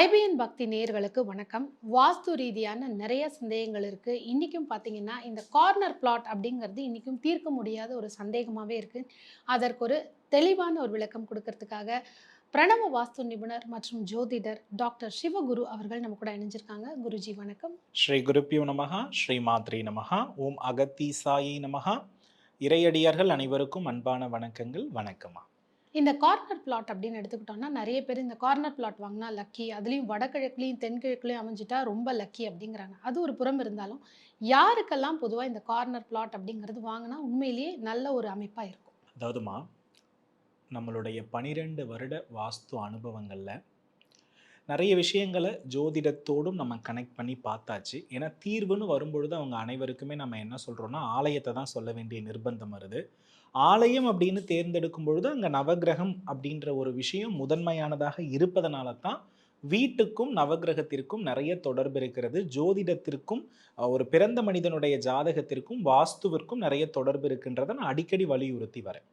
IBN பக்தி நேயர்களுக்கு வணக்கம். வாஸ்து ரீதியான நிறைய சந்தேகங்கள் இருக்குது இன்றைக்கும் பார்த்தீங்கன்னா இந்த கார்னர் பிளாட் அப்படிங்கிறது இன்னைக்கும் தீர்க்க முடியாத ஒரு சந்தேகமாகவே இருக்குது அதற்கு ஒரு தெளிவான ஒரு விளக்கம் கொடுக்கறதுக்காக பிரணவ வாஸ்து நிபுணர் மற்றும் ஜோதிடர் டாக்டர் சிவகுரு அவர்கள் நம்ம கூட இணைஞ்சிருக்காங்க. குருஜி வணக்கம். ஸ்ரீ குருப்பியோ நமகா ஸ்ரீ மாத்ரி நமகா ஓம் அகத்தீசாயி நமகா இறையடியார்கள் அனைவருக்கும் அன்பான வணக்கங்கள் வணக்கமா. இந்த கார்னர் பிளாட் அப்படின்னு எடுத்துக்கிட்டோம்னா நிறைய பேர் இந்த கார்னர் பிளாட் வாங்கினா லக்கி அதுலேயும் வடகிழக்குலேயும் தென்கிழக்குலேயும் அமைஞ்சிட்டா ரொம்ப லக்கி அப்படிங்கிறாங்க. அது ஒரு புறம் இருந்தாலும் யாருக்கெல்லாம் பொதுவாக இந்த கார்னர் பிளாட் அப்படிங்கிறது வாங்கினா உண்மையிலேயே நல்ல ஒரு அமைப்பாக இருக்கும். அதாவதுமா நம்மளுடைய பனிரெண்டு வருட வாஸ்து அனுபவங்களில் நிறைய விஷயங்களை ஜோதிடத்தோடும் நம்ம கனெக்ட் பண்ணி பார்த்தாச்சு. ஏன்னா தீர்வுன்னு வரும்பொழுது அவங்க அனைவருக்குமே நம்ம என்ன சொல்கிறோன்னா ஆலயத்தை தான் சொல்ல வேண்டிய நிர்பந்தம் வருது. ஆலயம் அப்படின்னு தேர்ந்தெடுக்கும் பொழுது அங்கே நவகிரகம் அப்படின்ற ஒரு விஷயம் முதன்மையானதாக இருப்பதனால தான் வீட்டுக்கும் நவகிரகத்திற்கும் நிறைய தொடர்பு இருக்கிறது. ஜோதிடத்திற்கும் ஒரு பிறந்த மனிதனுடைய ஜாதகத்திற்கும் வாஸ்துவிற்கும் நிறைய தொடர்பு இருக்கின்றதை நான் அடிக்கடி வலியுறுத்தி வரேன்.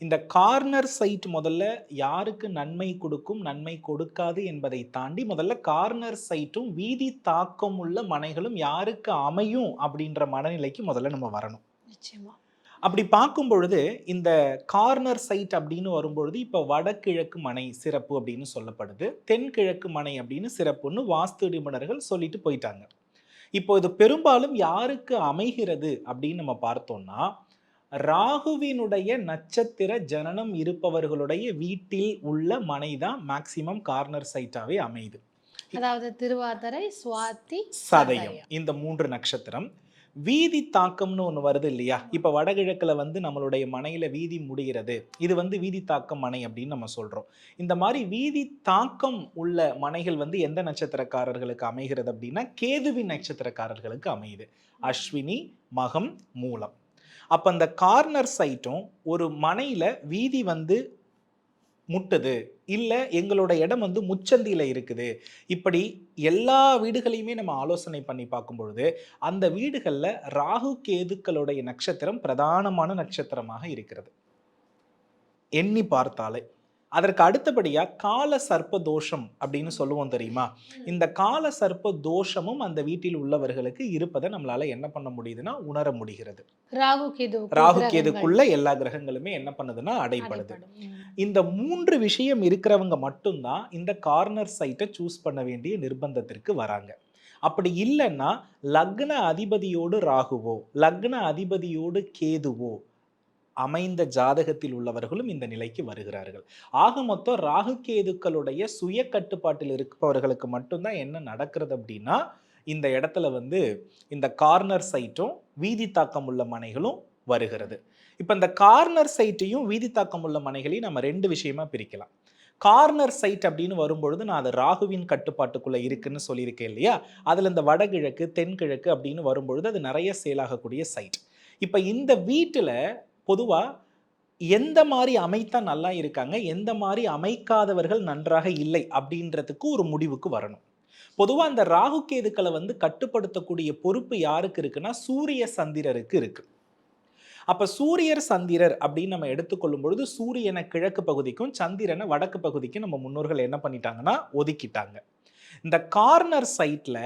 இந்த கார்னர் சைட் முதல்ல யாருக்கு நன்மை கொடுக்கும் நன்மை கொடுக்காது என்பதை தாண்டி முதல்ல கார்னர் சைட்டும் வீதி தாக்கம் உள்ள மனைகளும் யாருக்கு அமையும் அப்படின்ற மனநிலைக்கு முதல்ல நம்ம வரணும். நிச்சயமா. அப்படி பார்க்கும் பொழுது இந்த கார்னர் சைட் அப்படின்னு வரும்பொழுது இப்போ வடகிழக்கு மனை சிறப்பு அப்படின்னு சொல்லப்படுது. தென்கிழக்கு மனை அப்படின்னு சிறப்புன்னு வாஸ்து நிபுணர்கள் சொல்லிட்டு போயிட்டாங்க. இப்போ இது பெரும்பாலும் யாருக்கு அமைகிறது அப்படின்னு நம்ம பார்த்தோம்னா ராகுவினுடைய நட்சத்திர ஜனனம் இருப்பவர்களுடைய வீட்டில் உள்ள மனை தான் மேக்சிமம் கார்னர் சைட்டாவே அமையுது. அதாவது திருவாதிரை சுவாதி சதயம். இந்த மூன்று நட்சத்திரம். வீதி தாக்கம்னு ஒன்று வருது இல்லையா? இப்போ வடகிழக்கில் வந்து நம்மளுடைய மனையில் வீதி முடிகிறது. இது வந்து வீதி தாக்கம் மனை அப்படின்னு நம்ம சொல்கிறோம் இந்த மாதிரி வீதி தாக்கம் உள்ள மனைகள் வந்து எந்த நட்சத்திரக்காரர்களுக்கு அமைகிறது அப்படின்னா கேதுவின் நட்சத்திரக்காரர்களுக்கு அமையுது. அஸ்வினி மகம் மூலம். அப்போ அந்த கார்னர் சைட்டும் ஒரு மனையில் வீதி வந்து முட்டுது. இல்லை எங்களோட இடம் வந்து முச்சந்தியில் இருக்குது. இப்படி எல்லா வீடுகளையுமே நம்ம ஆலோசனை பண்ணி பார்க்கும் பொழுது அந்த வீடுகளில் ராகு கேதுக்களுடைய நட்சத்திரம் பிரதானமான நட்சத்திரமாக இருக்கிறது. எண்ணி பார்த்தாலே. அதற்கு அடுத்தபடியாக கால சர்ப்ப தோஷம் அப்படின்னு சொல்லுவோம் தெரியுமா? இந்த கால சர்ப்ப தோஷமும் அந்த வீட்டில் உள்ளவர்களுக்கு இருப்பதை நம்மளால என்ன பண்ண முடியுதுன்னா உணர முடிகிறது. ராகு கேது ராகு கேதுக்குள்ள எல்லா கிரகங்களுமே என்ன பண்ணுதுன்னா அடைப்படுது இந்த மூன்று விஷயம் இருக்கிறவங்க மட்டும்தான் இந்த கார்னர் சைட்டை சூஸ் பண்ண வேண்டிய நிர்பந்தத்திற்கு வராங்க. அப்படி இல்லைன்னா லக்ன அதிபதியோடு ராகுவோ லக்ன அதிபதியோடு கேதுவோ அமைந்த ஜாதகத்தில் உள்ளவர்களும் இந்த நிலைக்கு வருகிறார்கள். ஆக மொத்தம் ராகு கேதுக்களுடைய சுய கட்டுப்பாட்டில் இருப்பவர்களுக்கு மட்டும்தான் என்ன நடக்கிறது அப்படின்னா இந்த இடத்துல வந்து இந்த கார்னர் சைட்டும் வீதி தாக்கம் உள்ள மனைகளும் வருகிறது. இப்போ இந்த கார்னர் சைட்டையும் வீதி தாக்கம் உள்ள மனைகளையும் நம்ம ரெண்டு விஷயமா பிரிக்கலாம். கார்னர் சைட் அப்படின்னு வரும்பொழுது நான் அது ராகுவின் கட்டுப்பாட்டுக்குள்ளே இருக்குன்னு சொல்லியிருக்கேன் இல்லையா? அதில் இந்த வடகிழக்கு தென்கிழக்கு அப்படின்னு வரும்பொழுது அது நிறைய சேலாகக்கூடிய சைட் இப்போ இந்த வீட்டில் பொதுவாக எந்த மாதிரி அமைத்தா நல்லா இருக்காங்க எந்த மாதிரி அமைக்காதவர்கள் நன்றாக இல்லை அப்படின்றதுக்கு ஒரு முடிவுக்கு வரணும். பொதுவாக அந்த ராகு கேதுக்களை வந்து கட்டுப்படுத்தக்கூடிய பொறுப்பு யாருக்கு இருக்குன்னா சூரிய சந்திரருக்கு இருக்கு. அப்ப சூரியர் சந்திரர் அப்படின்னு நம்ம எடுத்துக்கொள்ளும் பொழுது சூரியனை கிழக்கு பகுதிக்கும் சந்திரனை வடக்கு பகுதிக்கும் நம்ம முன்னோர்கள் என்ன பண்ணிட்டாங்கன்னா ஒதுக்கிட்டாங்க. இந்த கார்னர் சைட்ல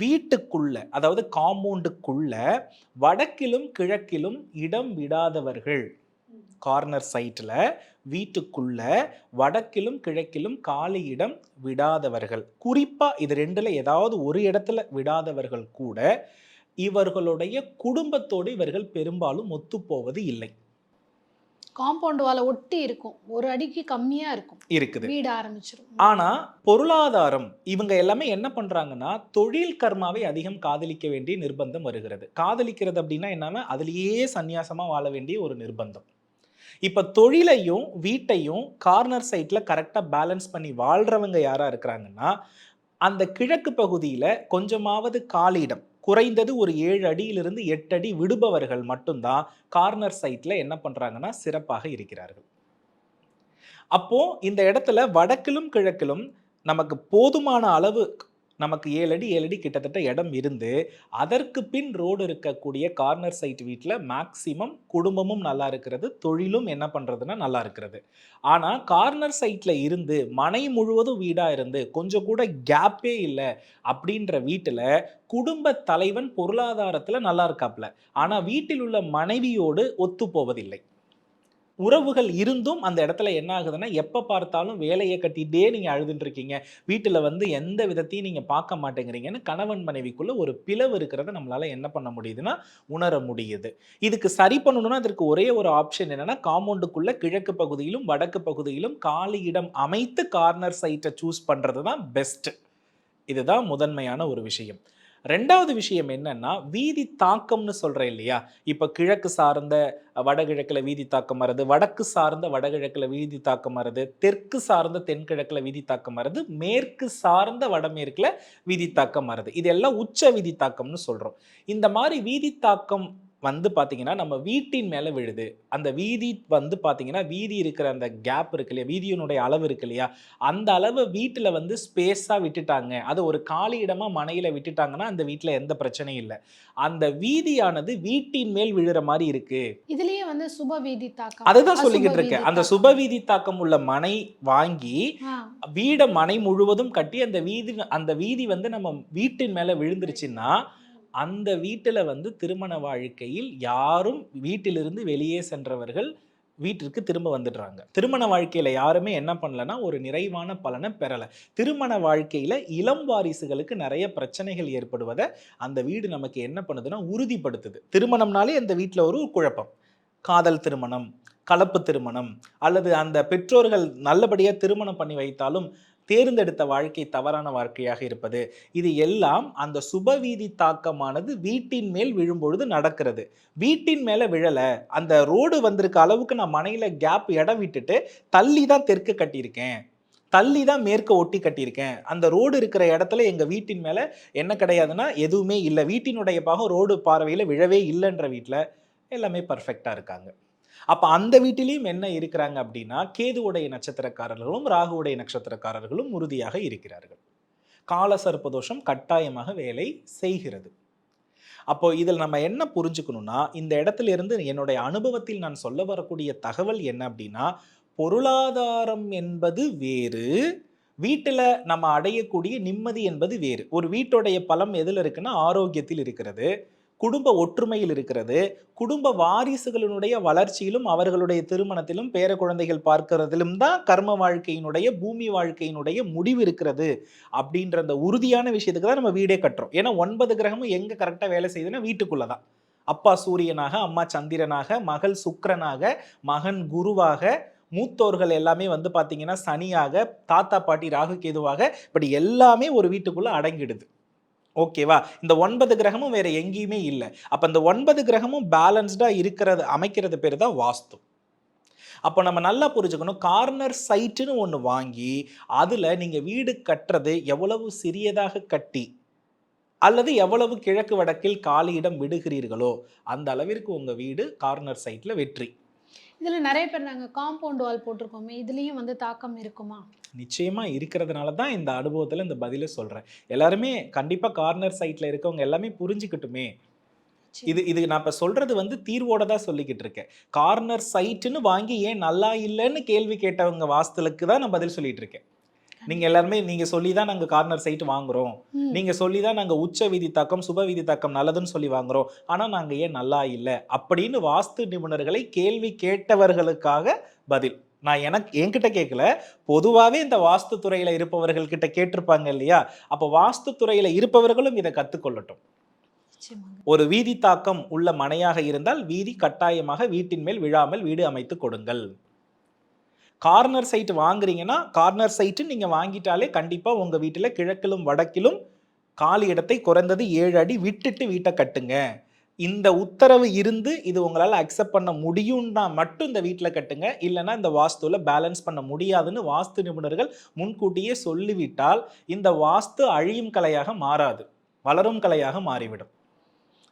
வீட்டுக்குள்ள அதாவது காம்பவுண்டுக்குள்ள வடக்கிலும் கிழக்கிலும் இடம் விடாதவர்கள். கார்னர் சைட்டில் வீட்டுக்குள்ள வடக்கிலும் கிழக்கிலும் காலி இடம் விடாதவர்கள். குறிப்பாக இது ரெண்டில் ஏதாவது ஒரு இடத்துல விடாதவர்கள் கூட இவர்களுடைய குடும்பத்தோடு இவர்கள் பெரும்பாலும் ஒத்துப்போவது இல்லை. காம்பவுண்ட் வால ஒட்டி இருக்கும். ஒரு அடிக்கு கம்மியா இருக்கும். இருக்குது. வீடு ஆரம்பிச்சிரும். ஆனா பொருளாதாரம் இவங்க எல்லாமே என்ன பண்றாங்கன்னா தொழில் கர்மாவை அதிகம் காதலிக்க வேண்டிய நிர்பந்தம் வருகிறது. காதலிக்கிறது அப்படின்னா என்னன்னா அதுலயே சந்நியாசமா வாழ வேண்டிய ஒரு நிர்பந்தம். இப்ப தொழிலையும் வீட்டையும் கார்னர் சைட்ல கரெக்டா பேலன்ஸ் பண்ணி வாழ்றவங்க யாரா இருக்கிறாங்கன்னா அந்த கிழக்கு பகுதியில கொஞ்சமாவது காலியிடம் குறைந்தது ஒரு ஏழு அடியிலிருந்து எட்டு அடி விடுபவர்கள் மட்டும்தான் கார்னர் சைட்ல என்ன பண்றாங்கன்னா சிறப்பாக இருக்கிறார்கள். அப்போ இந்த இடத்துல வடக்கிலும் கிழக்கிலும் நமக்கு போதுமான அளவு நமக்கு ஏழு அடி ஏழு அடி கிட்டத்தட்ட இடம் இருந்து அதற்கு பின் ரோடு இருக்கக்கூடிய கார்னர் சைட் வீட்டில் மேக்சிமம் குடும்பமும் நல்லா இருக்கிறது தொழிலும் என்ன பண்ணுறதுன்னா நல்லா இருக்கிறது. ஆனால் கார்னர் சைட்டில் இருந்து மனை முழுவதும் வீடாக இருந்து கொஞ்சம் கூட கேப்பே இல்லை அப்படின்ற வீட்டில் குடும்ப தலைவன் பொருளாதாரத்தில் நல்லா இருக்காப்ல. ஆனால் வீட்டில் உள்ள மனைவியோடு ஒத்து போவதில்லை. உறவுகள் இருந்தும் அந்த இடத்துல என்ன ஆகுதுன்னா எப்போ பார்த்தாலும் வேலையை கட்டிகிட்டே நீங்கள் அழுதுட்டு இருக்கீங்க வீட்டில் வந்து எந்த விதத்தையும் நீங்கள் பார்க்க மாட்டேங்கிறீங்கன்னு கணவன் மனைவிக்குள்ள ஒரு பிளவு இருக்கிறத நம்மளால் என்ன பண்ண முடியுதுன்னா உணர முடியுது. இதுக்கு சரி பண்ணணும்னா அதற்கு ஒரே ஒரு ஆப்ஷன் என்னென்னா காம்பவுண்டுக்குள்ள கிழக்கு பகுதியிலும் வடக்கு பகுதியிலும் காலி இடம் அமைத்து கார்னர் சைட்டை சூஸ் பண்ணுறது தான் பெஸ்ட்டு இதுதான் முதன்மையான ஒரு விஷயம். ரெண்டாவது விஷயம் என்னன்னா வீதி தாக்கம்னு சொல்கிறேன் இல்லையா? இப்போ கிழக்கு சார்ந்த வடகிழக்கில் வீதி தாக்கம் வருது வடக்கு சார்ந்த வடகிழக்கில் வீதி தாக்கம் வருது தெற்கு சார்ந்த தென்கிழக்கில் வீதி தாக்கம் வருது மேற்கு சார்ந்த வடமேற்கில் வீதி தாக்கம் வருது இதெல்லாம் உச்ச வீதி தாக்கம்னு சொல்கிறோம் இந்த மாதிரி வீதி தாக்கம் வந்து பார்த்தீங்கன்னா நம்ம வீட்டின் மேலே விழுது. அந்த வீதி வந்து பார்த்தீங்கன்னா வீதி இருக்கிற அந்த கேப் இருக்கு இல்லையா? வீதியினுடைய அளவு இருக்கு இல்லையா? அந்த அளவு வீட்டில் வந்து ஸ்பேஸாக விட்டுட்டாங்க. அது ஒரு காலி இடமா மனையில் விட்டுட்டாங்கன்னா அந்த வீட்டில் எந்த பிரச்சனையும் இல்லை. அந்த வீதியானது வீட்டின் மேல் விழுற மாதிரி இருக்கு. இதுலயே வந்து சுப வீதி தாக்கம். அதுதான் சொல்லிக்கிட்டு இருக்கேன். அந்த. சுப வீதி தாக்கம் உள்ள மனை வாங்கி வீடை மனை முழுவதும் கட்டி அந்த வீதி அந்த வீதி வந்து நம்ம வீட்டின் மேலே விழுந்துருச்சுன்னா அந்த வீட்டில் வந்து திருமண வாழ்க்கையில் யாரும் வீட்டிலிருந்து வெளியே சென்றவர்கள் வீட்டிற்கு திரும்ப வந்துடுறாங்க. திருமண வாழ்க்கையில் யாருமே என்ன பண்ணலன்னா ஒரு நிறைவான பலனை பெறலை. திருமண வாழ்க்கையில் இளம் வாரிசுகளுக்கு நிறைய பிரச்சனைகள் ஏற்படுவதை அந்த வீடு நமக்கு என்ன பண்ணுதுன்னா உறுதிப்படுத்துது. திருமணம்னாலே அந்த வீட்டில் ஒரு குழப்பம். காதல் திருமணம் கலப்பு திருமணம் அல்லது அந்த பெற்றோர்கள் நல்லபடியாக திருமணம் பண்ணி வைத்தாலும் தேர்ந்தெடுத்த வாழ்க்கை தவறான வாழ்க்கையாக இருப்பது. இது எல்லாம் அந்த சுபவீதி தாக்கமானது வீட்டின் மேல் விழும்பொழுது நடக்கிறது. வீட்டின் மேலே விழலை. அந்த ரோடு வந்திருக்க அளவுக்கு நான் மனையில் கேப் இடம் விட்டுட்டு தள்ளி தான் தெற்கு கட்டியிருக்கேன். தள்ளி தான் மேற்க ஒட்டி கட்டியிருக்கேன். அந்த ரோடு இருக்கிற இடத்துல எங்கள் வீட்டின் மேலே என்ன கிடையாதுன்னா எதுவுமே இல்லை. வீட்டினுடைய பாகம் ரோடு பார்வையில் விழவே இல்லைன்ற வீட்டில் எல்லாமே பர்ஃபெக்டாக இருக்காங்க. அப்போ அந்த வீட்டிலையும் என்ன இருக்கிறாங்க அப்படின்னா கேதுவுடைய நட்சத்திரக்காரர்களும் ராகுவுடைய நட்சத்திரக்காரர்களும் உறுதியாக இருக்கிறார்கள். கால சர்ப்பதோஷம் கட்டாயமாக வேலை செய்கிறது. அப்போ இதில் நம்ம என்ன புரிஞ்சுக்கணும்னா இந்த இடத்துல இருந்து என்னுடைய அனுபவத்தில் நான் சொல்ல வரக்கூடிய தகவல் என்ன அப்படின்னா பொருளாதாரம் என்பது வேறு வீட்டில் நம்ம அடையக்கூடிய நிம்மதி என்பது வேறு. ஒரு வீட்டுடைய பலம் எதில் இருக்குன்னா ஆரோக்கியத்தில் இருக்கிறது. குடும்ப ஒற்றுமையில் இருக்கிறது. குடும்ப வாரிசுகளினுடைய வளர்ச்சியிலும் அவர்களுடைய திருமணத்திலும் பேர குழந்தைகள் பார்க்கிறதிலும் தான் கர்ம வாழ்க்கையினுடைய பூமி வாழ்க்கையினுடைய முடிவு இருக்கிறது. அப்படின்ற அந்த உறுதியான விஷயத்துக்கு தான் நம்ம வீடே கட்டுறோம். ஏன்னா ஒன்பது கிரகமும் எங்க கரெக்டாக வேலை செய்யுதுன்னா வீட்டுக்குள்ளே தான் அப்பா சூரியனாக அம்மா சந்திரனாக மகள் சுக்கரனாக மகன் குருவாக மூத்தோர்கள் எல்லாமே வந்து பார்த்தீங்கன்னா சனியாக தாத்தா பாட்டி ராகு கேதுவாக இப்படி எல்லாமே ஒரு வீட்டுக்குள்ளே அடங்கிடுது. ஓகேவா இந்த ஒன்பது கிரகமும் வேற எங்கேயுமே இல்லை. அப்போ இந்த ஒன்பது கிரகமும் பேலன்ஸ்டாக இருக்கிறது அமைக்கிறது பேர் தான் வாஸ்து. அப்போ நம்ம நல்லா புரிஞ்சுக்கணும் கார்னர் சைட்டுன்னு ஒன்று வாங்கி அதில் நீங்கள் வீடு கட்டுறது எவ்வளவு சிறியதாக கட்டி அல்லது எவ்வளவு கிழக்கு வடக்கில் காலியிடம் விடுகிறீர்களோ அந்த அளவிற்கு உங்கள் வீடு கார்னர் சைட்டில் வெற்றி. இதுல நிறைய பேர் நாங்க காம்பவுண்ட் வால் போட்டிருக்கோமே இதுலயும் வந்து தாக்கம் இருக்குமா? நிச்சயமா இருக்கிறதுனால தான் இந்த அனுபவத்தில் இந்த பதிலை சொல்கிறேன் எல்லாருமே கண்டிப்பாக கார்னர் சைட்டில் இருக்கவங்க எல்லாமே புரிஞ்சுக்கட்டுமே. இது இது நான் இப்போ சொல்றது வந்து தீர்வோட தான் சொல்லிக்கிட்டு இருக்கேன். கார்னர் சைட்டுன்னு வாங்கி ஏன் நல்லா இல்லைன்னு கேள்வி கேட்டவங்க வாஸ்தலுக்கு தான் நான் பதில் சொல்லிட்டு இருக்கேன். நீங்க எல்லாருமே நீங்க சொல்லி தான் நாங்க கார்னர் சைட் வாங்குறோம். ம். நீங்க சொல்லி தான் நாங்க உச்ச விதி தாக்கம் சுப விதி தாக்கம் நல்லதுன்னு சொல்லி வாங்குறோம். ஆனா நாங்க ஏன் நல்லா இல்லை? அப்படின்னு வாஸ்து நிபுணர்களை கேள்வி கேட்டவர்களுக்காக பதில். நான் எனக்கு என்கிட்ட கேட்கல பொதுவாகவே இந்த வாஸ்து துறையில இருப்பவர்கள் கிட்ட கேட்டிருப்பாங்க இல்லையா? அப்போ வாஸ்து துறையில இருப்பவர்களும் இதை நிச்சயமாங்க. ஒரு வீதி தாக்கம் உள்ள மனையாக இருந்தால் வீதி கட்டாயமாக வீட்டின் மேல் விழாமல் வீடு அமைத்து கொடுங்கள். கார்னர் சைட் வாங்குறீங்கன்னா கார்னர் சைட்டு நீங்கள் வாங்கிட்டாலே கண்டிப்பாக உங்கள் வீட்டில் கிழக்கிலும் வடக்கிலும் காலி இடத்தை குறைந்தது ஏழு அடி விட்டுட்டு வீட்டை கட்டுங்க. இந்த உத்தரவு இருந்து இது உங்களால் அக்செப்ட் பண்ண முடியும்னா மட்டும் இந்த வீட்டில் கட்டுங்க. இல்லைன்னா இந்த வாஸ்துவில் பேலன்ஸ் பண்ண முடியாதுன்னு வாஸ்து நிபுணர்கள் முன்கூட்டியே சொல்லிவிட்டால் இந்த வாஸ்து அழியும் கலையாக மாறாது வளரும் கலையாக மாறிவிடும்.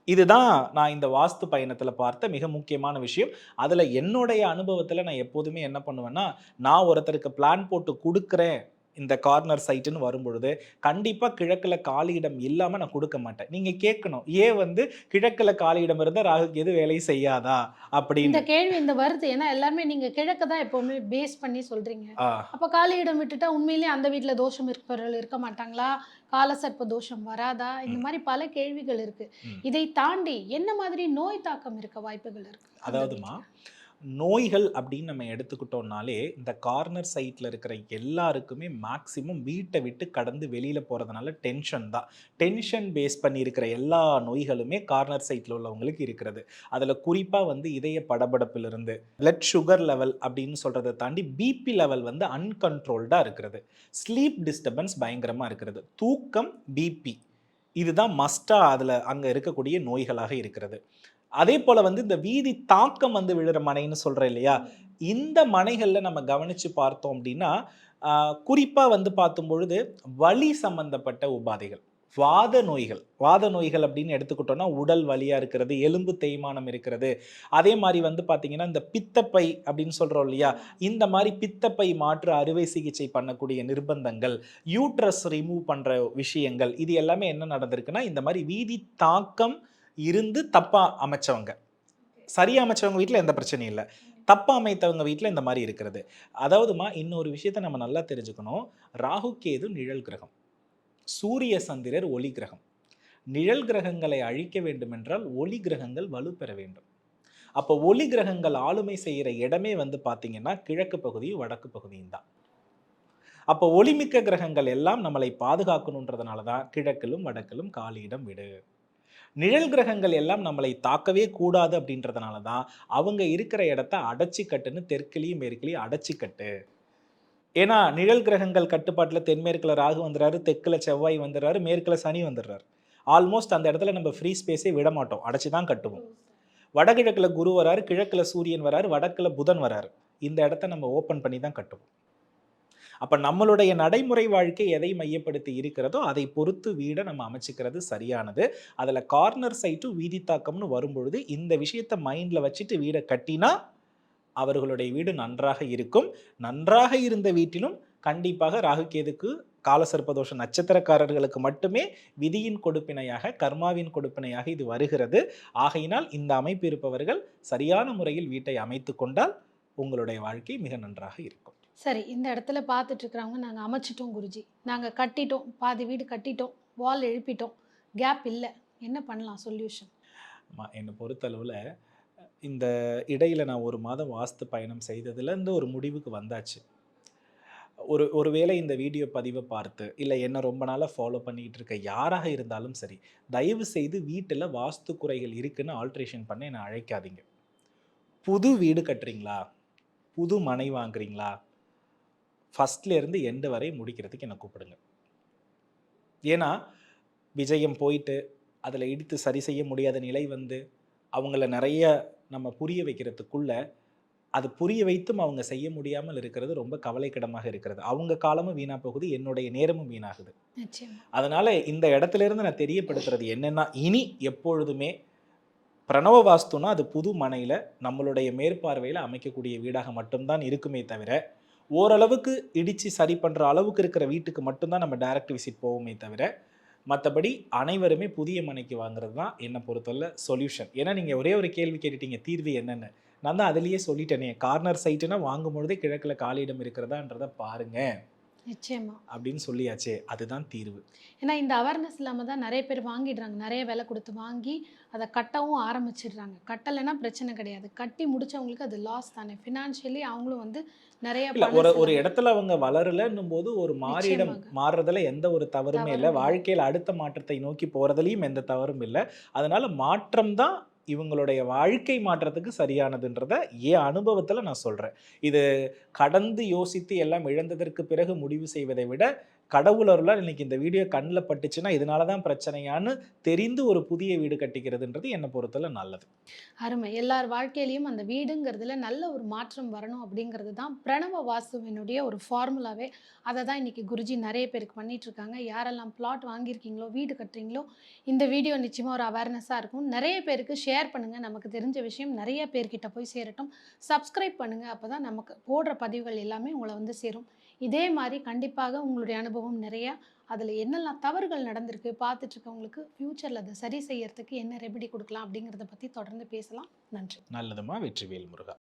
இதுதான் நான் இந்த வாஸ்து பயணத்தில் பார்த்த மிக முக்கியமான விஷயம். அதில் என்னுடைய அனுபவத்தில் நான் எப்போதுமே என்ன பண்ணுவேன்னா நான் ஒருத்தருக்கு பிளான் போட்டு கொடுக்குறேன். இந்த கார்னர் சைட்டுன்னு வரும்பொழுது கண்டிப்பாக கிழக்கில் காலியிடம் இல்லாமல் நான் கொடுக்க மாட்டேன். நீங்கள் கேட்கணும் ஏன் வந்து கிழக்கில் காலியிடம் இருந்தால் ராகுக்கு எது வேலை செய்யாதா? இந்த அப்படின்னு. கேள்வி இந்த வருது. ஏன்னா எல்லாருமே நீங்க கிழக்க தான் எப்பவுமே பேஸ் பண்ணி சொல்றீங்க. ஆ, அப்ப காலியிடம் விட்டுட்டா உண்மையிலேயே அந்த வீட்ல தோஷம் இருப்பவர்கள் இருக்க மாட்டாங்களா? காலசர்ப்ப தோஷம் வராதா? இந்த. மாதிரி பல கேள்விகள் இருக்கு. ம். இதை தாண்டி என்ன மாதிரி நோய் தாக்கம் இருக்க வாய்ப்புகள் இருக்கு? அந்த அதாவதுமா? நோய்கள் அப்படின்னு நம்ம எடுத்துக்கிட்டோம்னாலே இந்த கார்னர் சைட்டில் இருக்கிற எல்லாருக்குமே மேக்சிமம் வீட்டை விட்டு கடந்து வெளியில் போகிறதுனால டென்ஷன் தான். டென்ஷன் பேஸ் பண்ணி இருக்கிற எல்லா நோய்களுமே கார்னர் சைட்டில் உள்ளவங்களுக்கு இருக்கிறது. அதில் குறிப்பாக வந்து இதய படபடப்பிலிருந்து பிளட் சுகர் லெவல் அப்படின்னு சொல்கிறத தாண்டி பிபி லெவல் வந்து அன்கண்ட்ரோல்டாக இருக்கிறது. ஸ்லீப் டிஸ்டர்பன்ஸ் பயங்கரமாக இருக்கிறது. தூக்கம் பிபி இதுதான் மஸ்ட்டாக அதில் அங்கே இருக்கக்கூடிய நோய்களாக இருக்கிறது. அதே போல் வந்து இந்த வீதி தாக்கம் வந்து விழுற மனைன்னு சொல்கிறேன் இல்லையா? இந்த மனைகளில் நம்ம கவனித்து பார்த்தோம் அப்படின்னா குறிப்பாக வந்து பார்த்தும் பொழுது வலி சம்பந்தப்பட்ட உபாதைகள் வாத நோய்கள். வாத நோய்கள் அப்படின்னு எடுத்துக்கிட்டோம்னா உடல் வலியாக இருக்கிறது எலும்பு தேய்மானம் இருக்கிறது. அதே மாதிரி வந்து பார்த்தீங்கன்னா இந்த பித்தப்பை அப்படின்னு சொல்கிறோம் இல்லையா? இந்த மாதிரி பித்தப்பை மாற்று அறுவை சிகிச்சை பண்ணக்கூடிய நிர்பந்தங்கள் யூட்ரஸ் ரிமூவ் பண்ணுற விஷயங்கள் இது எல்லாமே என்ன நடந்திருக்குன்னா இந்த மாதிரி வீதி தாக்கம் இருந்து தப்பாக அமைச்சவங்க. சரியாக அமைச்சவங்க வீட்டில் எந்த பிரச்சனையும் இல்லை. தப்பாக அமைத்தவங்க வீட்டில் இந்த மாதிரி இருக்கிறது. அதாவதுமா இன்னொரு விஷயத்தை நம்ம நல்லா தெரிஞ்சுக்கணும். ராகு கேது நிழல் கிரகம். சூரிய சந்திரர் ஒளி கிரகம். நிழல் கிரகங்களை அழிக்க வேண்டுமென்றால் ஒளி கிரகங்கள் வலுப்பெற வேண்டும். அப்போ ஒளி கிரகங்கள் ஆளுமை செய்கிற இடமே வந்து பார்த்தீங்கன்னா கிழக்கு பகுதியும் வடக்கு பகுதியும் தான். அப்போ ஒளிமிக்க கிரகங்கள் எல்லாம் நம்மளை பாதுகாக்கணுன்றதுனால தான் கிழக்கிலும் வடக்கிலும் காலியிடம் விடு. நிழல் கிரகங்கள் எல்லாம் நம்மளை தாக்கவே கூடாது அப்படின்றதுனால தான் அவங்க இருக்கிற இடத்த அடைச்சி கட்டுன்னு தெற்குலையும் மேற்கிலையும் அடைச்சி கட்டு ஏன்னா நிழல் கிரகங்கள் கட்டுப்பாட்டில் தென்மேற்குல ராகு வந்துடுறாரு தெற்குல செவ்வாய் வந்துடுறாரு மேற்குல சனி வந்துடுறாரு. ஆல்மோஸ்ட் அந்த இடத்துல நம்ம ஃப்ரீ ஸ்பேஸே விட மாட்டோம். அடைச்சி தான் கட்டுவோம். வடகிழக்கில் குரு வராரு கிழக்கில் சூரியன் வராரு வடக்கில் புதன் வராரு. இந்த இடத்த நம்ம ஓப்பன் பண்ணி தான் கட்டுவோம். அப்போ நம்மளுடைய நடைமுறை வாழ்க்கை எதை மையப்படுத்தி இருக்கிறதோ அதை பொறுத்து வீடை நம்ம அமைச்சிக்கிறது சரியானது. அதில் கார்னர் சைட்டும் வீதி தாக்கம்னு வரும்பொழுது இந்த விஷயத்தை மைண்டில் வச்சுட்டு வீடை கட்டினா அவர்களுடைய வீடு நன்றாக இருக்கும். நன்றாக இருந்த வீட்டிலும் கண்டிப்பாக ராகுகேதுக்கு காலசர்ப்பதோஷ நட்சத்திரக்காரர்களுக்கு மட்டுமே விதியின் கொடுப்பினையாக கர்மாவின் கொடுப்பினையாக இது வருகிறது. ஆகையினால் இந்த அமைப்பு இருப்பவர்கள் சரியான முறையில் வீட்டை அமைத்து கொண்டால் உங்களுடைய வாழ்க்கை மிக நன்றாக இருக்கும். சரி இந்த இடத்துல பார்த்துட்டு இருக்கிறவங்க நாங்கள் அமைச்சிட்டோம் குருஜி. நாங்கள் கட்டிட்டோம் பாதி வீடு கட்டிட்டோம் வால் எழுப்பிட்டோம் கேப் இல்லை. என்ன பண்ணலாம்? சொல்யூஷன் ஆமா, என்னை பொறுத்தளவில் இந்த இடையில நான் ஒரு மாதம் வாஸ்து பயணம் செய்ததுலேருந்து ஒரு முடிவுக்கு வந்தாச்சு. ஒரு ஒருவேளை இந்த வீடியோ பதிவை பார்த்து இல்லை என்ன ரொம்ப நாளாக ஃபாலோ பண்ணிக்கிட்டு இருக்க யாராக இருந்தாலும் சரி தயவு செய்து வீட்டில் வாஸ்து குறைகள் இருக்குன்னு ஆல்ட்ரேஷன் பண்ண என்னை அழைக்காதீங்க. புது வீடு கட்டுறீங்களா? புது மனை வாங்குறீங்களா? ஃபஸ்ட்ல இருந்து எண்டு வரை முடிக்கிறதுக்கு என்னை கூப்பிடுங்க. ஏன்னா விஜயம் போயிட்டு அதில் இடித்து சரி செய்ய முடியாத நிலை வந்து அவங்கள நிறைய நம்ம புரிய வைக்கிறதுக்குள்ள அது புரிய வைத்தும் அவங்க செய்ய முடியாமல் இருக்கிறது ரொம்ப கவலைக்கிடமாக இருக்கிறது. அவங்க காலமும் வீணா போகுது என்னுடைய நேரமும் வீணாகுது. அதனால இந்த இடத்துல இருந்து நான் தெரியப்படுத்துறது என்னன்னா இனி எப்பொழுதுமே பிரணவ வாஸ்துனா அது புது மனையில் நம்மளுடைய மேற்பார்வையில் அமைக்கக்கூடிய வீடாக மட்டும்தான் இருக்குமே தவிர ஓரளவுக்கு இடித்து சரி பண்ணுற அளவுக்கு இருக்கிற வீட்டுக்கு மட்டும்தான் நம்ம டைரக்ட் விசிட் போவோமே தவிர மற்றபடி அனைவருமே புதிய மனைக்கு வாங்குறது தான் என்னை பொறுத்தவரை சொல்யூஷன் ஏன்னா நீங்கள் ஒரே ஒரு கேள்வி கேட்டுட்டீங்க தீர்வு என்னென்னு. நான் தான் அதுலேயே சொல்லிட்டேனே கார்னர் சைட்டுனா வாங்கும் பொழுதே கிழக்கில் காலியிடம் இருக்கிறதான்றதை பாருங்கள் நிச்சயமா. அப்படின்னு சொல்லியாச்சே அதுதான் தீர்வு. ஏன்னா இந்த அவேர்னஸ் இல்லாமல் தான் நிறைய பேர் வாங்கிடுறாங்க. நிறைய விலை கொடுத்து வாங்கி அதை கட்டவும் ஆரம்பிச்சிடுறாங்க. கட்டலைன்னா பிரச்சனை கிடையாது. கட்டி முடிச்சவங்களுக்கு அது லாஸ் தானே. ஃபினான்ஷியலி அவங்களும் வந்து நிறைய ஒரு ஒரு இடத்துல அவங்க வளரலன்னும் போது ஒரு மாறிடம் நிச்சயமாக. மாறுறதுல எந்த ஒரு தவறுமே இல்லை. வாழ்க்கையில் அடுத்த மாற்றத்தை நோக்கி போறதுலயும் எந்த தவறும் இல்லை. அதனால மாற்றம் தான் இவங்களுடைய வாழ்க்கை மாற்றத்துக்கு சரியானதுன்றத என் அனுபவத்தில் நான் சொல்கிறேன் இது கடந்து யோசித்து எல்லாம் இழந்ததற்கு பிறகு முடிவு செய்வதை விட கடவுள் இன்னைக்கு இந்த வீடியோ கண்ணில் பட்டுச்சுன்னா இதனால தான் பிரச்சனையான்னு தெரிந்து ஒரு புதிய வீடு கட்டிக்கிறதுன்றது என்னை பொறுத்தல நல்லது. அருமை. எல்லார் வாழ்க்கையிலையும் அந்த வீடுங்கிறதுல நல்ல ஒரு மாற்றம் வரணும் அப்படிங்கிறது தான் பிரணவ வாசுவினுடைய ஒரு ஃபார்முலாவே அதை தான் இன்னைக்கு குருஜி நிறைய பேருக்கு பண்ணிட்டு இருக்காங்க யாரெல்லாம் பிளாட் வாங்கியிருக்கீங்களோ வீடு கட்டுறீங்களோ இந்த வீடியோ நிச்சயமாக ஒரு அவேர்னஸாக இருக்கும். நிறைய பேருக்கு ஷேர் பண்ணுங்கள் நமக்கு தெரிஞ்ச விஷயம் நிறைய பேர்கிட்ட போய் சேரட்டும். சப்ஸ்கிரைப் பண்ணுங்கள் அப்போ தான் நமக்கு போடுற பதிவுகள் எல்லாமே உங்களை வந்து சேரும். இதே மாதிரி கண்டிப்பாக உங்களுடைய அனுபவம் நிறையா. அதில் என்னெல்லாம் தவறுகள் நடந்திருக்கு? பார்த்துட்ருக்கவங்களுக்கு ஃப்யூச்சரில் அதை சரி செய்யறதுக்கு என்ன ரெமெடி கொடுக்கலாம் அப்படிங்கிறத பற்றி தொடர்ந்து பேசலாம். நன்றி. நல்லதுமா வெற்றிவேல் முருகா